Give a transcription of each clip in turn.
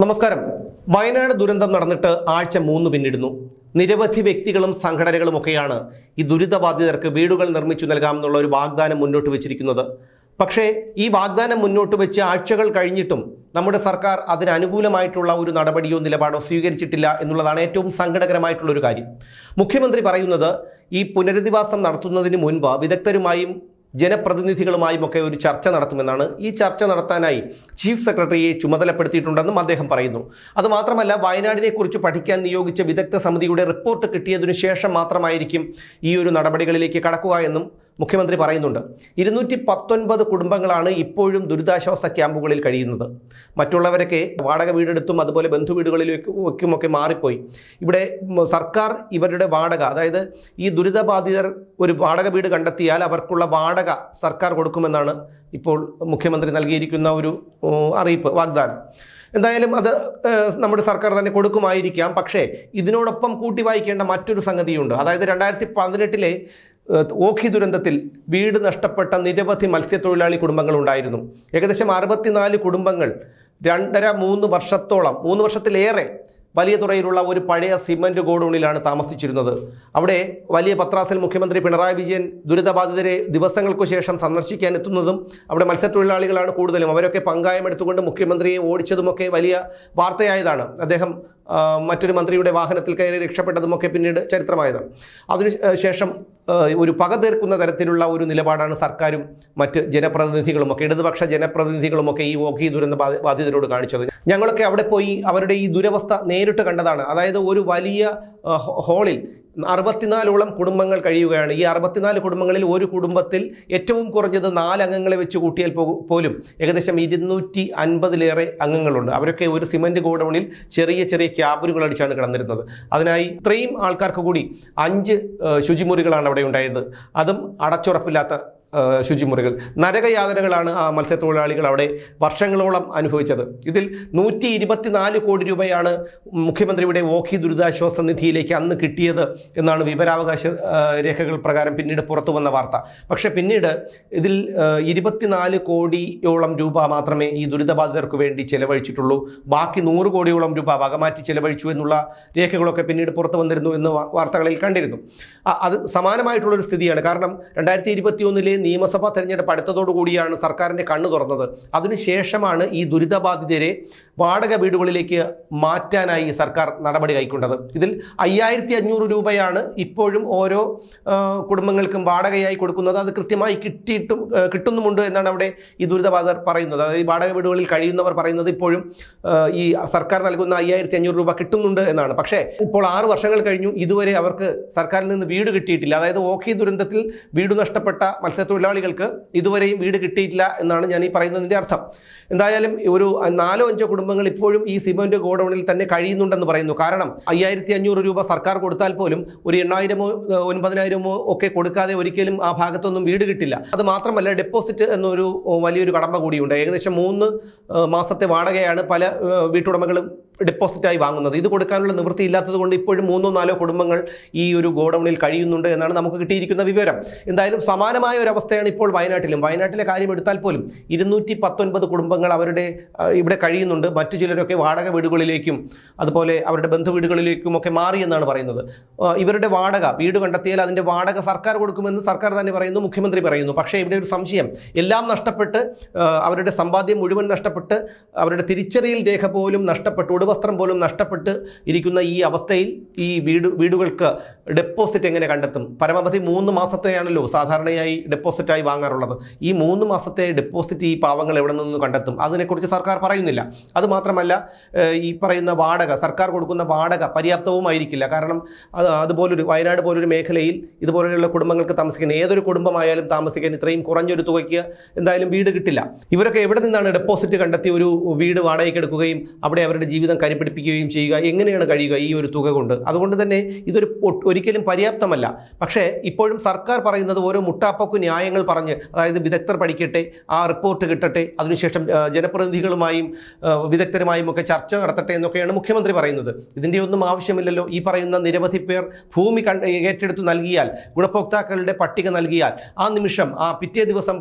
നമസ്കാരം. വയനാട് ദുരന്തം നടന്നിട്ട് ആഴ്ച മൂന്ന് പിന്നിടുന്നു. നിരവധി വ്യക്തികളും സംഘടനകളും ഒക്കെയാണ് ഈ ദുരിതബാധിതർക്ക് വീടുകൾ നിർമ്മിച്ചു നൽകാമെന്നുള്ള ഒരു വാഗ്ദാനം മുന്നോട്ട് വെച്ചിരിക്കുന്നത്. പക്ഷേ ഈ വാഗ്ദാനം മുന്നോട്ട് വെച്ച് ആഴ്ചകൾ കഴിഞ്ഞിട്ടും നമ്മുടെ സർക്കാർ അതിന് അനുകൂലമായിട്ടുള്ള ഒരു നടപടിയോ നിലപാടോ സ്വീകരിച്ചിട്ടില്ല എന്നുള്ളതാണ് ഏറ്റവും സങ്കടകരമായിട്ടുള്ള ഒരു കാര്യം. മുഖ്യമന്ത്രി പറയുന്നത് ഈ പുനരധിവാസം നടത്തുന്നതിന് മുൻപ് വിദഗ്ധരുമായും ജനപ്രതിനിധികളുമായും ഒക്കെ ഒരു ചർച്ച നടത്തുമെന്നാണ് ഈ ചർച്ച നടത്താനായി ചീഫ് സെക്രട്ടറിയെ ചുമതലപ്പെടുത്തിയിട്ടുണ്ടെന്നും അദ്ദേഹം പറയുന്നു. അതുമാത്രമല്ല വയനാടിനെ കുറിച്ച് പഠിക്കാൻ നിയോഗിച്ച വിദഗ്ധ സമിതിയുടെ റിപ്പോർട്ട് കിട്ടിയതിനു ശേഷം മാത്രമായിരിക്കും ഈ ഒരു നടപടികളിലേക്ക് കടക്കുക എന്നും മുഖ്യമന്ത്രി പറയുന്നുണ്ട്. ഇരുന്നൂറ്റി പത്തൊൻപത് കുടുംബങ്ങളാണ് ഇപ്പോഴും ദുരിതാശ്വാസ ക്യാമ്പുകളിൽ കഴിയുന്നത്. മറ്റുള്ളവരൊക്കെ വാടക വീടെടുത്തും അതുപോലെ ബന്ധു വീടുകളിലേക്കും ഒക്കെ മാറിപ്പോയി. ഇവിടെ സർക്കാർ ഇവരുടെ വാടക അതായത് ഈ ദുരിതബാധിതർ ഒരു വാടക വീട് കണ്ടെത്തിയാൽ അവർക്കുള്ള വാടക സർക്കാർ കൊടുക്കുമെന്നാണ് ഇപ്പോൾ മുഖ്യമന്ത്രി നൽകിയിരിക്കുന്ന ഒരു അറിയിപ്പ് വാഗ്ദാനം. എന്തായാലും അത് നമ്മുടെ സർക്കാർ തന്നെ കൊടുക്കുമായിരിക്കാം. പക്ഷേ ഇതിനോടൊപ്പം കൂട്ടി വായിക്കേണ്ട മറ്റൊരു സംഗതിയുണ്ട്. അതായത് രണ്ടായിരത്തി പതിനെട്ടിലെ ഓഖി ദുരന്തത്തിൽ വീട് നഷ്ടപ്പെട്ട നിരവധി മത്സ്യത്തൊഴിലാളി കുടുംബങ്ങളുണ്ടായിരുന്നു. ഏകദേശം അറുപത്തിനാല് കുടുംബങ്ങൾ രണ്ടര മൂന്ന് വർഷത്തോളം മൂന്ന് വർഷത്തിലേറെ വലിയ തുറയിലുള്ള ഒരു പഴയ സിമന്റ് ഗോഡൗണിലാണ് താമസിച്ചിരുന്നത്. അവിടെ വലിയ പത്രാസിൽ മുഖ്യമന്ത്രി പിണറായി വിജയൻ ദുരിതബാധിതരെ ദിവസങ്ങൾക്കു ശേഷം സന്ദർശിക്കാൻ എത്തുന്നതും അവിടെ മത്സ്യത്തൊഴിലാളികളാണ് കൂടുതലും. അവരൊക്കെ പങ്കായം എടുത്തുകൊണ്ട് മുഖ്യമന്ത്രിയെ ഓടിച്ചതുമൊക്കെ വലിയ വാർത്തയായതാണ്. അദ്ദേഹം മറ്റൊരു മന്ത്രിയുടെ വാഹനത്തിൽ കയറി രക്ഷപ്പെട്ടതുമൊക്കെ പിന്നീട് ചരിത്രമായതാണ്. അതിനു ശേഷം ആ, ഒരു പക തീർക്കുന്ന തരത്തിലുള്ള ഒരു നിലപാടാണ് സർക്കാരും മറ്റ് ജനപ്രതിനിധികളുമൊക്കെ ഇടതുപക്ഷ ജനപ്രതിനിധികളുമൊക്കെ ഈ ഓഖി ദുരന്ത ബാധി- ബാധിതരോട് കാണിച്ചത്. ഞങ്ങളൊക്കെ അവിടെ പോയി അവരുടെ ഈ ദുരവസ്ഥ നേരിട്ട് കണ്ടതാണ്. അതായത് ഒരു വലിയ ഹാളിൽ അറുപത്തിനാലോളം കുടുംബങ്ങൾ കഴിയുകയാണ്. ഈ അറുപത്തിനാല് കുടുംബങ്ങളിൽ ഒരു കുടുംബത്തിൽ ഏറ്റവും കുറഞ്ഞത് നാല് അംഗങ്ങളെ വെച്ച് കൂട്ടിയാൽ പോലും ഏകദേശം ഇരുന്നൂറ്റി അൻപതിലേറെ അംഗങ്ങളുണ്ട്. അവരൊക്കെ ഒരു സിമന്റ് ഗോഡൗണിൽ ചെറിയ ചെറിയ ക്യാബിനുകൾ അടിച്ചാണ് കിടന്നിരുന്നത്. അതിനായി ഇത്രയും ആൾക്കാർക്ക് കൂടി അഞ്ച് ശുചിമുറികളാണ് അവിടെ ഉണ്ടായത്. അതും അടച്ചുറപ്പില്ലാത്ത ശുചിമുറികൾ. നരകയാതനകളാണ് ആ മത്സ്യത്തൊഴിലാളികൾ അവിടെ വർഷങ്ങളോളം അനുഭവിച്ചത്. ഇതിൽ നൂറ്റി ഇരുപത്തിനാല് കോടി രൂപയാണ് മുഖ്യമന്ത്രിയുടെ ഓഖി ദുരിതാശ്വാസ നിധിയിലേക്ക് അന്ന് കിട്ടിയത് എന്നാണ് വിവരാവകാശ രേഖകൾ പ്രകാരം പിന്നീട് പുറത്തു വന്ന വാർത്ത. പക്ഷേ പിന്നീട് ഇതിൽ ഇരുപത്തിനാല് കോടിയോളം രൂപ മാത്രമേ ഈ ദുരിതബാധിതർക്ക് വേണ്ടി ചെലവഴിച്ചിട്ടുള്ളൂ. ബാക്കി നൂറ് കോടിയോളം രൂപ വകമാറ്റി ചെലവഴിച്ചു എന്നുള്ള രേഖകളൊക്കെ പിന്നീട് പുറത്തു വന്നിരുന്നു എന്ന് വാർത്തകളിൽ കണ്ടിരുന്നു. അത് സമാനമായിട്ടുള്ളൊരു സ്ഥിതിയാണ്. കാരണം രണ്ടായിരത്തി ഇരുപത്തിയൊന്നിലെ നിയമസഭാ തെരഞ്ഞെടുപ്പ് അടുത്തതോടുകൂടിയാണ് സർക്കാരിന്റെ കണ്ണു തുറന്നത്. അതിനുശേഷമാണ് ഈ ദുരിതബാധിതരെ വാടക വീടുകളിലേക്ക് മാറ്റാനായി സർക്കാർ നടപടി കൈക്കൊണ്ടത്. ഇതിൽ അയ്യായിരത്തി അഞ്ഞൂറ് രൂപയാണ് ഇപ്പോഴും ഓരോ കുടുംബങ്ങൾക്കും വാടകയായി കൊടുക്കുന്നത്. അത് കൃത്യമായി കിട്ടിയിട്ടും കിട്ടുന്നുമുണ്ട് എന്നാണ് അവിടെ ഈ ദുരിതബാധിതർ പറയുന്നത്. അതായത് ഈ വാടക വീടുകളിൽ കഴിയുന്നവർ പറയുന്നത് ഇപ്പോഴും ഈ സർക്കാർ നൽകുന്ന അയ്യായിരത്തി അഞ്ഞൂറ് രൂപ കിട്ടുന്നുണ്ട് എന്നാണ്. പക്ഷേ ഇപ്പോൾ ആറ് വർഷങ്ങൾ കഴിഞ്ഞു. ഇതുവരെ അവർക്ക് സർക്കാരിൽ നിന്ന് വീട് കിട്ടിയിട്ടില്ല. അതായത് ഓഖി ദുരന്തത്തിൽ വീട് നഷ്ടപ്പെട്ട മത്സ്യത്തൊഴിലാളികൾക്ക് ഇതുവരെയും വീട് കിട്ടിയിട്ടില്ല എന്നാണ് ഞാൻ ഈ പറയുന്നതിന്റെ അർത്ഥം. എന്തായാലും ഒരു നാലോ അഞ്ചോ കുടുംബങ്ങൾ ഇപ്പോഴും ഈ സിമന്റ് ഗോഡൗണിൽ തന്നെ കഴിയുന്നുണ്ടെന്ന് പറയുന്നു. കാരണം അയ്യായിരത്തി അഞ്ഞൂറ് രൂപ സർക്കാർ കൊടുത്താൽ പോലും ഒരു എണ്ണായിരമോ ഒൻപതിനായിരമോ ഒക്കെ കൊടുക്കാതെ ഒരിക്കലും ആ ഭാഗത്തൊന്നും വീട് കിട്ടില്ല. അത് മാത്രമല്ല ഡെപ്പോസിറ്റ് എന്നൊരു വലിയൊരു കടമ്പ കൂടിയുണ്ട്. ഏകദേശം മൂന്ന് മാസത്തെ വാടകയാണ് പല വീട്ടുടമകളും ഡെപ്പോസിറ്റായി വാങ്ങുന്നത്. ഇത് കൊടുക്കാനുള്ള നിവൃത്തി ഇല്ലാത്തത് കൊണ്ട് ഇപ്പോഴും മൂന്നോ നാലോ കുടുംബങ്ങൾ ഈ ഒരു ഗോഡൌണിൽ കഴിയുന്നുണ്ട് എന്നാണ് നമുക്ക് കിട്ടിയിരിക്കുന്ന വിവരം. എന്തായാലും സമാനമായ ഒരു അവസ്ഥയാണ് ഇപ്പോൾ വയനാട്ടിലും. വയനാട്ടിലെ കാര്യം എടുത്താൽ പോലും ഇരുന്നൂറ്റി പത്തൊൻപത് കുടുംബങ്ങൾ അവരുടെ ഇവിടെ കഴിയുന്നുണ്ട്. മറ്റു ചിലരൊക്കെ വാടക വീടുകളിലേക്കും അതുപോലെ അവരുടെ ബന്ധു വീടുകളിലേക്കും ഒക്കെ മാറി എന്നാണ് പറയുന്നത്. ഇവരുടെ വാടക വീട് കണ്ടെത്തിയാൽ അതിന്റെ വാടക സർക്കാർ കൊടുക്കുമെന്ന് സർക്കാർ തന്നെ പറയുന്നു മുഖ്യമന്ത്രി പറയുന്നു. പക്ഷേ ഇവിടെ ഒരു സംശയം. എല്ലാം നഷ്ടപ്പെട്ട് അവരുടെ സമ്പാദ്യം മുഴുവൻ നഷ്ടപ്പെട്ട് അവരുടെ തിരിച്ചറിയൽ രേഖ പോലും നഷ്ടപ്പെട്ട് ഉടുവസ്ത്രം പോലും നഷ്ടപ്പെട്ട് ഇരിക്കുന്ന ഈ അവസ്ഥയിൽ ഈ വീട് വീടുകൾക്ക് ഡെപ്പോസിറ്റ് എങ്ങനെ കണ്ടെത്തും? പരമാവധി മൂന്ന് മാസത്തെയാണല്ലോ സാധാരണയായി ഡെപ്പോസിറ്റായി വാങ്ങാറുള്ളത്. ഈ മൂന്ന് മാസത്തെ ഡെപ്പോസിറ്റ് ഈ പാവങ്ങൾ എവിടെ നിന്ന് കണ്ടെത്തും? അതിനെക്കുറിച്ച് സർക്കാർ പറയുന്നില്ല. അതുമാത്രമല്ല ഈ പറയുന്ന വാടക സർക്കാർ കൊടുക്കുന്ന വാടക പര്യാപ്തവുമായിരിക്കില്ല കാരണം അത് അതുപോലൊരു വയനാട് പോലൊരു മേഖലയിൽ ഇതുപോലെയുള്ള കുടുംബങ്ങൾക്ക് താമസിക്കാൻ ഏതൊരു കുടുംബമായാലും താമസിക്കാൻ ഇത്രയും കുറഞ്ഞൊരു തുകയ്ക്ക് എന്തായാലും വീട് കിട്ടില്ല. ഇവരൊക്കെ എവിടെ നിന്നാണ് ഡെപ്പോസിറ്റ് കണ്ടെത്തി ഒരു വീട് വാടകയ്ക്ക് എടുക്കുകയും അവിടെ അവരുടെ ജീവിതം കരിപിടിപ്പിക്കുകയും ചെയ്യുക? എങ്ങനെയാണ് കഴിയുക ഈ ഒരു തുക കൊണ്ട്? അതുകൊണ്ട് തന്നെ ഇതൊരു ഒരിക്കലും പര്യാപ്തമല്ല. പക്ഷേ ഇപ്പോഴും സർക്കാർ പറയുന്നത് ഓരോ മുട്ടാപ്പക്കു ന്യായങ്ങൾ പറഞ്ഞ് അതായത് വിദഗ്ധർ പഠിക്കട്ടെ ആ റിപ്പോർട്ട് കിട്ടട്ടെ അതിനുശേഷം ജനപ്രതിനിധികളുമായും വിദഗ്ധരുമായും ഒക്കെ ചർച്ച നടത്തട്ടെ എന്നൊക്കെയാണ് മുഖ്യമന്ത്രി പറയുന്നത്. ഇതിന്റെ ഒന്നും ആവശ്യമില്ലല്ലോ. ഈ പറയുന്ന നിരവധി പേർ ഭൂമി കണ്ട് ഏറ്റെടുത്ത് നൽകിയാൽ ഗുണഭോക്താക്കളുടെ പട്ടിക നൽകിയാൽ ആ നിമിഷം ആ പിറ്റേ ദിവസം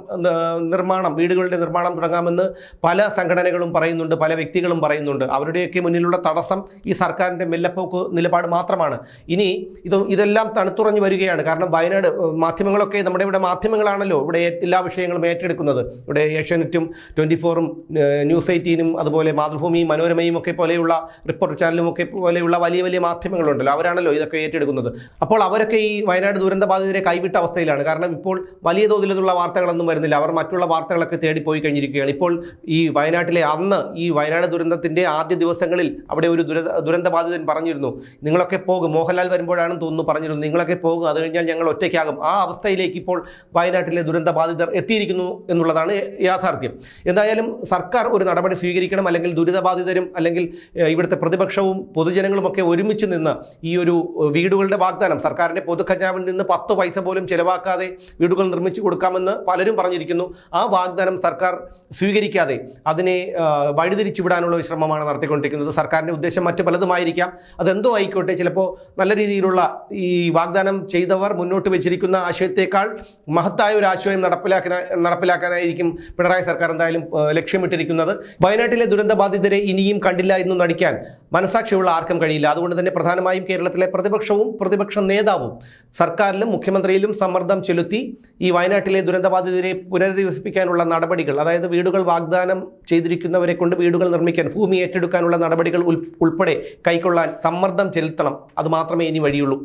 നിർമ്മാണം വീടുകളുടെ നിർമ്മാണം തുടങ്ങാമെന്ന് പല സംഘടനകളും പറയുന്നുണ്ട് പല വ്യക്തികളും പറയുന്നുണ്ട്. അവരുടെയൊക്കെ മുന്നിലുള്ള തടസ്സം ഈ സർക്കാരിന്റെ മെല്ലപ്പോക്ക് നിലപാട് മാത്രമാണ്. ഇനി ഇത് ഇതെല്ലാം തണുത്തുറഞ്ഞു വരികയാണ്. കാരണം വയനാട് മാധ്യമങ്ങളൊക്കെ നമ്മുടെ ഇവിടെ മാധ്യമങ്ങളാണല്ലോ ഇവിടെ എല്ലാ വിഷയങ്ങളും ഏറ്റെടുക്കുന്നത്. ഇവിടെ ഏഷ്യാനെറ്റും ട്വന്റി ഫോറും ന്യൂസ് എയ്റ്റീനും അതുപോലെ മാതൃഭൂമിയും മനോരമയും ഒക്കെ പോലെയുള്ള റിപ്പോർട്ടർ ചാനലും ഒക്കെ പോലെയുള്ള വലിയ വലിയ മാധ്യമങ്ങളുണ്ടല്ലോ. അവരാണല്ലോ ഇതൊക്കെ ഏറ്റെടുക്കുന്നത്. അപ്പോൾ അവരൊക്കെ ഈ വയനാട് ദുരന്ത ബാധിതരെ കൈവിട്ട അവസ്ഥയിലാണ്. കാരണം ഇപ്പോൾ വലിയ തോതിലുള്ള വാർത്തകളൊന്നും വരുന്നില്ല. അവർ മറ്റുള്ള വാർത്തകളൊക്കെ തേടിപ്പോയി കഴിഞ്ഞിരിക്കുകയാണ്. ഇപ്പോൾ ഈ വയനാട്ടിലെ അന്ന് ഈ വയനാട് ദുരന്തത്തിന്റെ ആദ്യ ദിവസങ്ങളിൽ അവിടെ ഒരു ദുരന്ത ദുരന്ത ബാധിതൻ പറഞ്ഞിരുന്നു. നിങ്ങളൊക്കെ പോകും. മോഹൻലാൽ വരുമ്പോഴാണെന്ന് തോന്നുന്നു പറഞ്ഞിരുന്നു. നിങ്ങളൊക്കെ പോകും. അത് കഴിഞ്ഞാൽ ഞങ്ങൾ ഒറ്റയ്ക്കാകും. ആ അവസ്ഥയിലേക്ക് ഇപ്പോൾ വയനാട്ടിലെ ദുരന്ത ബാധിതർ എത്തിയിരിക്കുന്നു എന്നുള്ളതാണ് യാഥാർത്ഥ്യം. എന്തായാലും സർക്കാർ ഒരു നടപടി സ്വീകരിക്കണം. അല്ലെങ്കിൽ ദുരിതബാധിതരും അല്ലെങ്കിൽ ഇവിടുത്തെ പ്രതിപക്ഷവും പൊതുജനങ്ങളും ഒക്കെ ഒരുമിച്ച് നിന്ന് ഈ ഒരു വീടുകളുടെ വാഗ്ദാനം സർക്കാരിന്റെ പൊതുഖജാവിൽ നിന്ന് പത്ത് പൈസ പോലും ചിലവാക്കാതെ വീടുകൾ നിർമ്മിച്ചു കൊടുക്കാമെന്ന് പലരും പറഞ്ഞിരിക്കുന്നു. ആ വാഗ്ദാനം സർക്കാർ സ്വീകരിക്കാതെ അതിനെ വഴിതിരിച്ചുവിടാനുള്ള ശ്രമമാണ് നടത്തിക്കൊണ്ടിരിക്കുന്നത്. സർക്കാരിന്റെ ഉദ്ദേശം മറ്റു പലതുമായിരിക്കാം. അതെന്തോ ആയിക്കോട്ടെ. ചിലപ്പോൾ നല്ല രീതിയിലുള്ള ഈ വാഗ്ദാനം ചെയ്തവർ മുന്നോട്ട് വെച്ചിരിക്കുന്ന ആശയത്തേക്കാൾ മഹത്തായ ഒരു ആശയം നടപ്പിലാക്കാൻ നടപ്പിലാക്കാനായിരിക്കും പിണറായി സർക്കാർ എന്തായാലും ലക്ഷ്യമിട്ടിരിക്കുന്നത്. വയനാട്ടിലെ ദുരന്തബാധിതരെ ഇനിയും കണ്ടില്ല എന്ന് നടിക്കാൻ മനസാക്ഷിയുള്ള ആർക്കും കഴിയില്ല. അതുകൊണ്ട് തന്നെ പ്രധാനമായും കേരളത്തിലെ പ്രതിപക്ഷവും പ്രതിപക്ഷ നേതാവും സർക്കാരിലും മുഖ്യമന്ത്രിയിലും സമ്മർദ്ദം ചെലുത്തി ഈ വയനാട്ടിലെ ദുരന്തബാധിതരെ പുനരധിവസിപ്പിക്കാനുള്ള നടപടികൾ അതായത് വീടുകൾ വാഗ്ദാനം ചെയ്തിരിക്കുന്നവരെ കൊണ്ട് വീടുകൾ നിർമ്മിക്കാൻ ഭൂമി ഏറ്റെടുക്കാനുള്ള നടപടികൾ ഉൾപ്പെടെ കൈക്കൊള്ളാൻ സമ്മർദ്ദം ചെലുത്തണം. അത് മാത്രമേ ഇനി വഴിയുള്ളൂ.